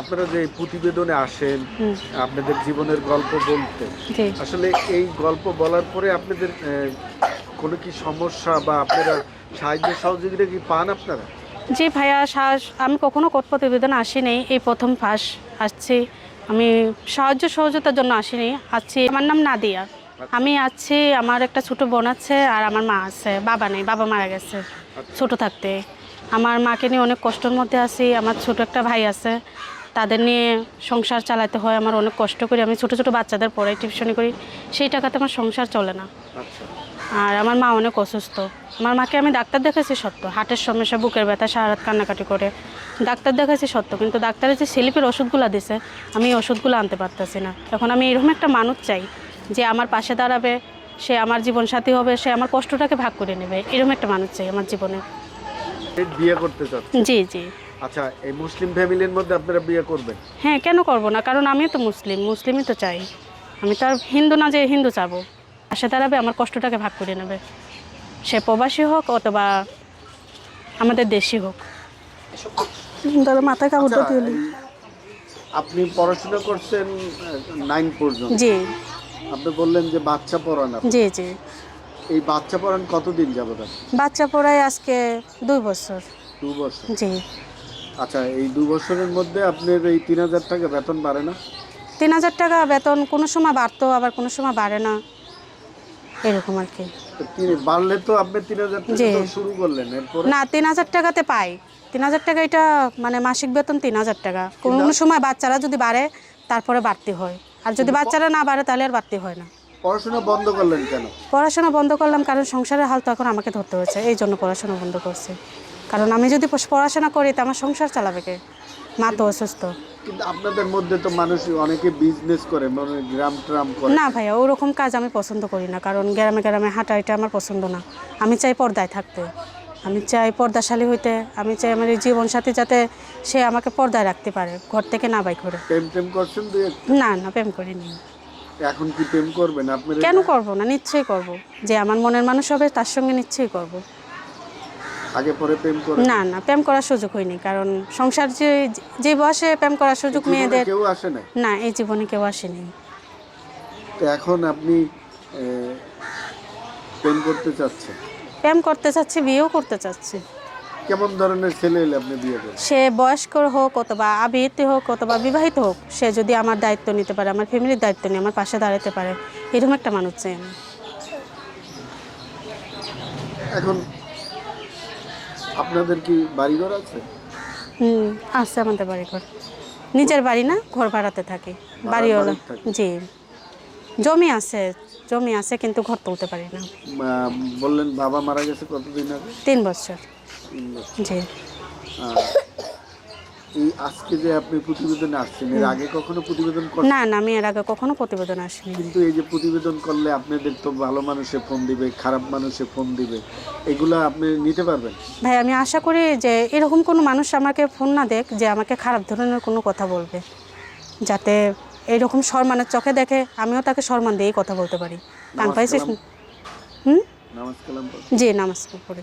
আপনারা যে প্রতিবেদনে আসেন আপনাদের জীবনের গল্প বলতে আসলে এই গল্প বলার পরে আপনাদের কোনো কি সমস্যা বা আপনারা সাহায্য সহযোগিতা কি পান আপনারা? জি ভাইয়া শ্বাস আমি কখনো কোর্ট প্রতিবেদন আসিনি। এই প্রথম ফাঁস আসছি। আমি সাহায্য সহযোগিতার জন্য আসিনি। আসছি আমার নাম নাদিয়া। আমি আছি আমার একটা ছোট বোন আছে আর আমার মা আছে। বাবা নেই বাবা মারা গেছে ছোট থাকতে। আমার মাকে নিয়ে অনেক কষ্টের মধ্যে আছি। আমার ছোট একটা ভাই আছে। তাদের নিয়ে সংসার চালাতে হয় আমার অনেক কষ্ট করি। আমি ছোট ছোট বাচ্চাদের পড়াই টিউশনি করি সেই টাকাতে আমার সংসার চলে না। আচ্ছা। আর আমার মা অনেক অসুস্থ। আমার মাকে আমি ডাক্তার দেখাইছি সত্য। হার্টের সমস্যা বুকের ব্যথা সারা রাত কান্নাকাটি করে। ডাক্তার দেখাইছি সত্য কিন্তু ডাক্তারের যে স্লিপের ওষুধগুলো দিছে আমি এই ওষুধগুলো আনতে পারতেছি না। এখন আমি এরকম একটা মানুষ চাই যে আমার পাশে দাঁড়াবে সে আমার জীবনসাথী হবে সে আমার কষ্টটাকে ভাগ করে নেবে। এরকম একটা মানুষ চাই আমার জীবনে। বিয়ে করতে জি জি। আচ্ছা এই মুসলিম ফ্যামিলির মধ্যে আপনারা বিয়ে করবেন? হ্যাঁ কেন করব না? কারণ আমি তো মুসলিম মুসলিমই তো চাই। আমি তো আর হিন্দু না যে হিন্দু চাবো। পাশে দাঁড়াবে আমার কষ্টটাকে ভাগ করে নেবে। সে প্রবাসী হোক অথবা আমাদের দেশি হোক। দাদা মাথায় কাপড়টা আচ্ছা, এই আপনি পড়াশোনা করছেন নাইন পর্যন্ত। জি। আপনি বললেন যে বাচ্চা পড়ান জি জি। এই বাচ্চা পড়ান কতদিন যাবত? বাচ্চা পড়ায় আজকে দুই বছর। দু বছর। জি। আচ্ছা এই দু বছরের মধ্যে আপনার এই তিন হাজার টাকা বেতন বাড়ে না? তিন হাজার টাকা বেতন কোনো সময় বাড়তো আবার কোনো সময় বাড়ে না। এরকম আর কি। বাড়লে তো আপনি তিন হাজার টাকা শুরু করলেন না তিন হাজার টাকাতে পাই। তিন হাজার টাকা এটা মানে মাসিক বেতন তিন হাজার টাকা। কোনো কোনো সময় বাচ্চারা যদি বাড়ে তারপরে বাড়তি হয়। আর যদি বাচ্চারা না বাড়ে তাহলে আর বাড়তি হয় না। পড়াশোনা বন্ধ করলেন কেন? পড়াশোনা বন্ধ করলাম কারণ সংসারের হাল তো এখন আমাকে ধরতে হয়েছে। এই জন্য পড়াশোনা বন্ধ করছি। কারণ আমি যদি পড়াশোনা করি তো আমার সংসার চালাবে কে? মা তো অসুস্থ। কিন্তু আপনাদের মধ্যে তো মানুষ অনেকে বিজনেস করে মানে গ্রাম ট্রাম করে। না ভাইয়া ওরকম কাজ আমি পছন্দ করি না কারণ গ্রামে গ্রামে হাঁটা এটা আমার পছন্দ না। আমি চাই পর্দায় থাকতে। আমি চাই পর্দাশালী হইতে আমি চাই আমার এই জীবনসাথী যাতে সে আমাকে পর্দায় রাখতে পারে ঘর থেকে না বাই করে। প্রেম টেম করছেন দুই? না না প্রেম করিনি। এখন কি প্রেম করবেন আপনার কেন করব না? নিশ্চয়ই করব। যে আমার মনের মানুষ হবে তার সঙ্গে নিশ্চয়ই করব। আগে পরে প্রেম করে? না না প্রেম করার সুযোগ হয়নি কারণ সংসার যে যে বয়সে প্রেম করার সুযোগ মেয়েদের কেউ আসে না না এই জীবনে কেউ আসেনি। তো এখন আপনি প্রেম করতে চাচ্ছেন? প্রেম করতে চাচ্ছি বিয়েও করতে চাচ্ছি। কেমন ধরনের ছেলে এলে আপনি বিয়ে করবেন? সে বয়স্ক হোক অথবা আবিহিত হোক অথবা বিবাহিত হোক সে যদি আমার দায়িত্ব নিতে পারে আমার ফ্যামিলির দায়িত্ব নিয়ে আমার পাশে দাঁড়াতে পারে এরকম একটা মানুষ চাই আমি। এখন আপনাদের কি বাড়িঘর আছে? হুম আছে আমাদের বাড়ি ঘর নিজের বাড়ি না ঘর ভাড়াতে থাকে। বাড়িওয়ালা। হলো জি। জমি আছে জমি আছে কিন্তু ঘর তুলতে পারি না। বললেন বাবা মারা গেছে কতদিন আগে? তিন বছর। জি। এই আজকে যে আপনি প্রতিবেদনে আসছেন এর আগে কখনো প্রতিবেদন করেন না না আমি এর আগে কখনো প্রতিবেদন আসিনি। কিন্তু এই যে প্রতিবেদন করলে আপনাদের তো ভালো মানুষে ফোন দিবে খারাপ মানুষে ফোন দিবে এগুলো আপনি নিতে পারবেন? ভাই আমি আশা করি যে এরকম কোনো মানুষ আমাকে ফোন না দেখ যে আমাকে খারাপ ধরনের কোনো কথা বলবে। যাতে এইরকম সম্মানের চোখে দেখে আমিও তাকে সম্মান দিয়েই কথা বলতে পারি। কান পাইছিস হুম? জি নামাজ পড়ি।